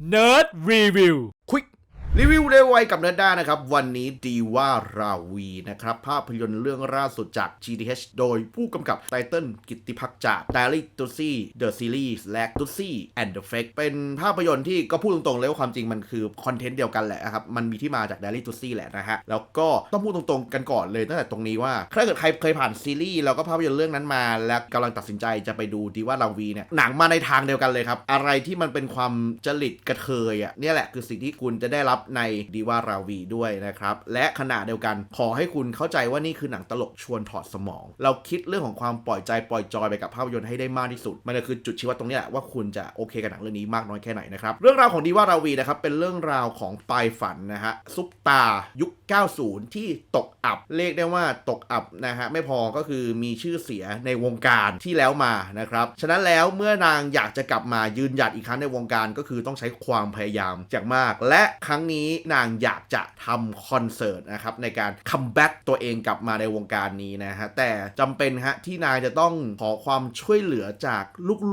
Nerd Review ควิก รีวิวได้ไวกับเนิร์ดด้านะครับ วันนี้ดีว่าราวีนะครับ ภาพยนตร์เรื่องล่าสุดจาก GTH โดยผู้กำกับไตเติ้ลกิติพักจาก d a l y t u s i The Series และ t u s i and the Fake เป็นภาพยนตร์ที่ก็พูดตรงๆเลยว่าความจริงมันคือคอนเทนต์เดียวกันแหละนะครับ มันมีที่มาจาก d a l y t u s i แหละนะฮะ แล้วก็ต้องพูดตรงๆกันก่อนเลยตั้งแต่ตรงนี้ว่าถ้าเกิดใครเคยผ่านซีรีส์แล้วก็ภาพยนตร์เรื่องนั้นมา และกำลังตัดสินใจจะไปดูดีว่าราวีเนี่ยหนังมาในทางเดียวกันเลยครับอะไรที่มันเป็นความจริตกระเทยอะเนี่ยแหละคือสิ่งที่คุณจะได้รับในดีวาราวีด้วยนะครับ และขณะเดียวกันขอให้คุณเข้าใจว่านี่คือหนังตลกชวนถอดสมอง เราคิดเรื่องของความปล่อยใจปล่อยจอยไปกับภาพยนตร์ให้ได้มากที่สุด มันก็คือจุดชี้วัดตรงนี้แหละว่าคุณจะโอเคกับหนังเรื่องนี้มากน้อยแค่ไหนนะครับเรื่องราวของดีวาราวีนะครับเป็นเรื่องราวของปลายฝันนะฮะซุปตายุค 90 ที่ตกอับเรียกได้ว่าตกอับนะฮะไม่พอก็คือมีชื่อเสียในวงการที่แล้วมานะครับฉะนั้นแล้วเมื่อนางอยากจะกลับมายืนหยัดอีกครั้งในวงการก็คือต้องใช้ความพยายามอย่างมาก และครั้งนี้นางอยากจะทำคอนเสิร์ตนะครับในการคัมแบ็กตัวเองกลับมาในวงการนี้นะฮะแต่จำเป็นฮะที่นางจะต้องขอความช่วยเหลือจาก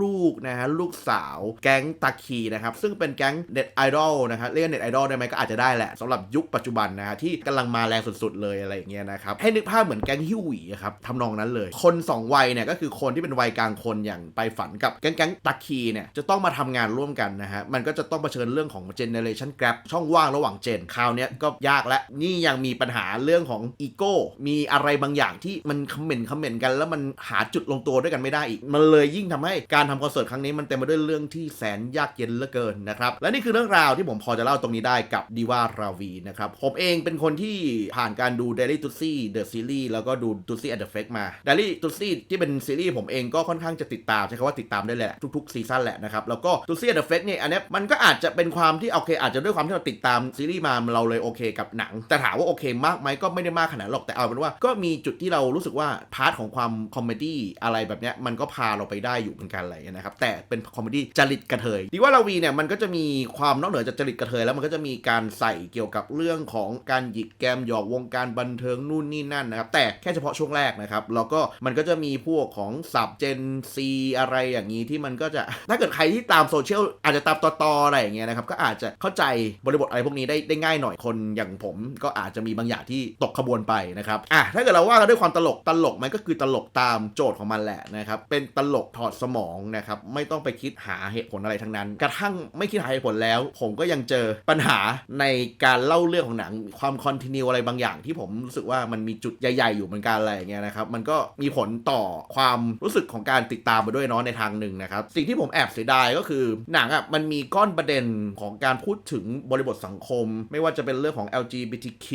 ลูกๆนะฮะลูกสาวแก๊งตาคีนะครับซึ่งเป็นแก๊งเน็ตไอดอลนะครับเรียกเน็ตไอดอลได้ไหมก็อาจจะได้แหละสำหรับยุคปัจจุบันนะฮะที่กำลังมาแรงสุดๆเลยอะไรอย่างเงี้ยนะครับให้นึกภาพเหมือนแก๊งฮิวหวีครับทำนองนั้นเลย คนสองวัยเนี่ยก็คือคนที่เป็นวัยกลางคนอย่างไปฝันกับแก๊งตาคีเนี่ยจะต้องมาทำงานร่วมกันนะฮะมันก็จะต้องเผชิญเรื่องของเจเนเรชันแกรช่องว่างระหว่างเจนคราวเนี้ยก็ยากและนี่ยังมีปัญหาเรื่องของอีโก้มีอะไรบางอย่างที่มันคอมเมนต์คอมเมนต์กัน แล้วมันหาจุดลงตัวด้วยกันไม่ได้อีก มันเลยยิ่งทำให้การทำคอนเสิร์ตครั้งนี้มันเต็มไปด้วยเรื่องที่แสนยากเย็นเหลือเกินนะครับและนี่คือเรื่องราวที่ผมพอจะเล่าตรงนี้ได้กับดีว่าราวีนะครับผมเองเป็นคนที่ผ่านการดู Daily t u s s i The Series แล้วก็ดู t u s s i and the Fake มา Daily t u s s i ที่เป็นซีรีส์ผมเองก็ค่อนข้างจะติดตามใช้คำว่าติดตามได้แหละทุกๆซีซั่นแหละนะครับแล้วก็ t u s s i and the Fake เนี่ยอันนี้มันก็อาจจะเป็นความที่โอเคอาจจะด้วยความที่เราติดตามซีรีส์มาเราเลยโอเคกับหนัง แต่ถามว่าโอเคมากไหมก็ไม่ได้มากขนาดหรอกแต่เอาเป็นว่าก็มีจุดที่เรารู้สึกว่าพาร์ทของความคอมเมดี้อะไรแบบเนี้ยมันก็พาเราไปได้อยู่เหมือนกันอะไรนะครับแต่เป็นคอมเมดี้จริตกระเทยดีว่าเราวีเนี่ยมันก็จะมีความนอกเหนือจากจริตกระเทยแล้วมันก็จะมีการใส่เกี่ยวกับเรื่องของการหยิกแกมหยอกวงการบันเทิงนู่นนี่นั่นนะครับแต่แค่เฉพาะช่วงแรกนะครับแล้วก็มันก็จะมีพวกของสับเจนซีอะไรอย่างนี้ที่มันก็จะถ้าเกิดใครที่ตามโซเชียลอาจจะตามต่อๆอะไรอย่างเงี้ยนะครับก็อาจจะเข้าใจบริบทอะไรพวกนี้ได้ได้ง่ายหน่อยคนอย่างผมก็อาจจะมีบางอย่างที่ตกขบวนไปนะครับอะถ้าเกิดเราว่ากันด้วยความตลกตลกมันก็คือตลกตามโจทย์ของมันแหละนะครับเป็นตลกถอดสมองนะครับไม่ต้องไปคิดหาเหตุผลอะไรทั้งนั้น กระทั่งไม่คิดหาเหตุผลแล้ว ผมก็ยังเจอปัญหาในการเล่าเรื่องของหนังความคอนติเนียอะไรบางอย่างที่ผมรู้สึกว่ามันมีจุดใหญ่ ๆ อยู่เหมือนกันอะไรอย่างเงี้ยนะครับมันก็มีผลต่อความรู้สึกของการติดตามไปด้วยเนาะในทางหนึ่งนะครับสิ่งที่ผมแอบเสียดายก็คือหนังอะมันมีก้อนประเด็นของการพูดถึงบริบทสังคม ไม่ว่าจะเป็นเรื่องของ LGBTQ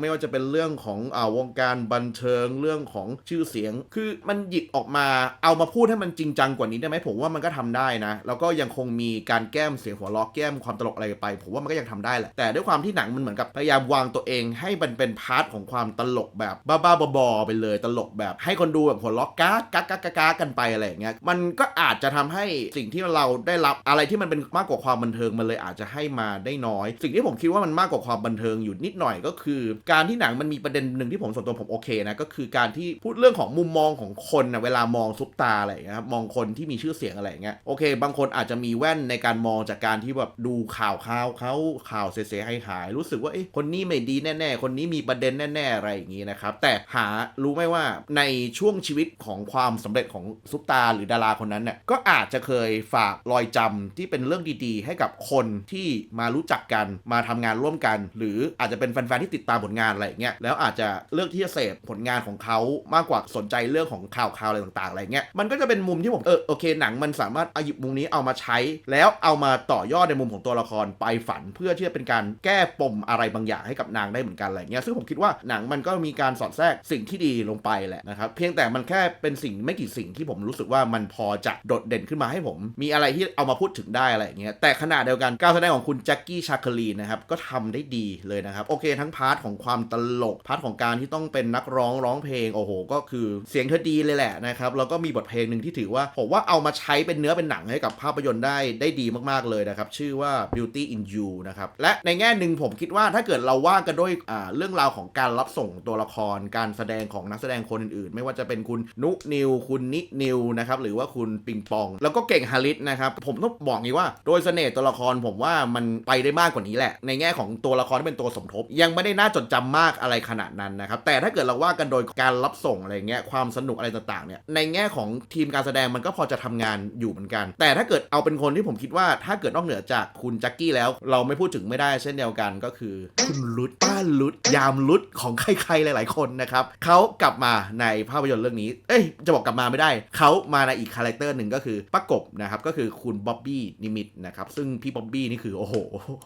ไม่ว่าจะเป็นเรื่องของอ่าวงการบันเทิงเรื่องของชื่อเสียง คือมันหยิบออกมาเอามาพูดให้มันจริงจังกว่านี้ได้ไหมผมว่ามันก็ทำได้นะ แล้วก็ยังคงมีการแก้มเสียงหัวล้อแก้มความตลกอะไรไป ผมว่ามันก็ยังทำได้แหละแต่ด้วยความที่หนังมันเหมือนกับพยายามวางตัวเองให้มันเป็นพาร์ทของความตลกแบบบ้าๆบอๆไปเลยตลกแบบ ให้คนดูแบบหัวล้อก้าก้าก้าก้าก้ากันไปอะไรอย่างเงี้ยมันก็อาจจะทำให้สิ่งที่เราได้รับอะไรที่มันเป็นมากกว่าความบันเทิงมันเลยอาจจะให้มาได้น้อย สิ่งที่ผมคิดว่ามันมากกว่าความบันเทิงอยู่นิดหน่อยก็คือ การที่หนังมันมีประเด็นหนึ่งที่ผมส่วนตัวผมโอเคนะก็คือการที่พูดเรื่องของมุมมองของคนนะเวลามองซุปตาอะไรอย่างเงี้ยครับมองคนที่มีชื่อเสียงอะไรอย่างเงี้ยโอเค บางคนอาจจะมีแว่นในการมองจากการที่แบบดูข่าวข่าวเขาข่าวเสียหายหายรู้สึกว่าเอ๊ะคนนี้ไม่ดีแน่ ๆ คนนี้มีประเด็นแน่ ๆ อะไรอย่างงี้นะครับแต่หารู้ไหมว่าในช่วงชีวิตของความสำเร็จของซุปตาหรือดาราคนนั้นเนี่ยก็อาจจะเคยฝากรอยจำที่เป็นเรื่องดีๆ ให้กับคนที่มารู้จักกันมาทำงานร่วมกัน หรืออาจจะเป็นแฟนๆที่ติดตามผลงานอะไรอย่างเงี้ยแล้วอาจจะเลือกที่จะเสพผลงานของเขามากกว่าสนใจเรื่องของข่าวข่าวอะไรต่างๆอะไรเงี้ยมันก็จะเป็นมุมที่ผมเออโอเคหนังมันสามารถเอาหยิบมุมนี้เอามาใช้ แล้วเอามาต่อยอดในมุมของตัวละครไปฝันเพื่อที่จะเป็นการแก้ปมอะไรบางอย่างให้กับนางได้เหมือนกันอะไรเงี้ยซึ่งผมคิดว่าหนังมันก็มีการสอดแทรกสิ่งที่ดีลงไปแหละนะครับเพียงแต่มันแค่เป็นสิ่งไม่กี่สิ่งที่ผมรู้สึกว่ามันพอจะโดดเด่นขึ้นมาให้ผม มีอะไรที่เอามาพูดถึงได้อะไรเงี้ยแต่ขณะเดียวกันการแสดงของคุณแจ็คกี้ชาคลีนะครับ ก็ทำได้ดีเลยนะครับ โอเคทั้งพาร์ทของความตลก พาร์ทของการที่ต้องเป็นนักร้องร้องเพลง โอ้โห ก็คือเสียงเธอดีเลยแหละนะครับ แล้วก็มีบทเพลงหนึ่งที่ถือว่าผมว่าเอามาใช้เป็นเนื้อเป็นหนังให้กับภาพยนตร์ได้ได้ดีมากๆเลยนะครับ ชื่อว่า Beauty in You นะครับ และในแง่หนึ่งผมคิดว่าถ้าเกิดเราว่ากันด้วยเรื่องราวของการรับส่งตัวละคร การแสดงของนักแสดงคนอื่นๆ ไม่ว่าจะเป็นคุณนุนิว คุณนินิวนะครับหรือว่าคุณปิงปอง แล้วก็เก่งฮาริสนะครับผมต้องบอกงี้ว่าโดยเสน่ห์ตัวละครผมว่ามันไปได้มากกว่านี้แหละในแง่ของตัวละครที่เป็นตัวสมทบ ยังไม่ได้น่าจดจำมากอะไรขนาดนั้นนะครับ แต่ถ้าเกิดเราว่ากันโดยการรับส่งอะไรเงี้ยความสนุกอะไรต่างๆเนี่ยในแง่ของทีมการแสดงมันก็พอจะทำงานอยู่เหมือนกัน แต่ถ้าเกิดเอาเป็นคนที่ผมคิดว่าถ้าเกิดนอกเหนือจากคุณแจ็คกี้แล้ว เราไม่พูดถึงไม่ได้เช่นเดียวกันก็คือ คุณลุดป้าลุดยามลุดของใครๆหลาย ๆคนนะครับเขากลับมาในภาพยนตร์เรื่องนี้เอ้ยจะบอกกลับมาไม่ได้เขามาในอีกคาแรคเตอร์หนึ่งก็คือป้ากบนะครับก็คือคุณบ๊อบบี้นิมิตนะครับซึ่งพี่บ๊อบบี้นี่คือโอ้โห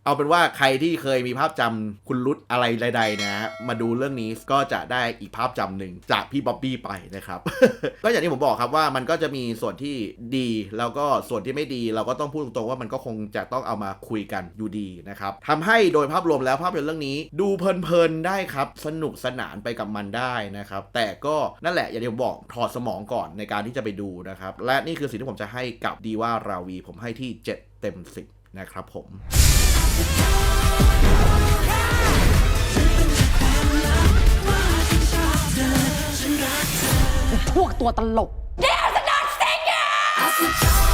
เอาเป็นว่าใครที่เคยมีภาพจำคุณลุดอะไรใดๆนะฮะมาดูเรื่องนี้ก็จะได้อีกภาพจำหนึ่งจากพี่บ๊อบบี้ไปนะครับ ก็อย่างที่ผมบอกครับว่ามันก็จะมีส่วนที่ดีแล้วก็ส่วนที่ไม่ดีเราก็ต้องพูดตรงๆว่ามันก็คงจะต้องเอามาคุยกันอยู่ดีนะครับทำให้โดยภาพรวมแล้วภาพยนตร์เรื่องนี้ ดูเพลินๆได้ครับ สนุกสนานไปกับมันได้นะครับ แต่ก็นั่นแหละอย่างที่ผมบอกถอดสมองก่อนในการที่จะไปดูนะครับ และนี่คือสิ่งที่ผมจะให้กับดีว่าราวี ผมให้ที่ 7 เต็ม 10 นะครับผม พวกตัวตลก I said,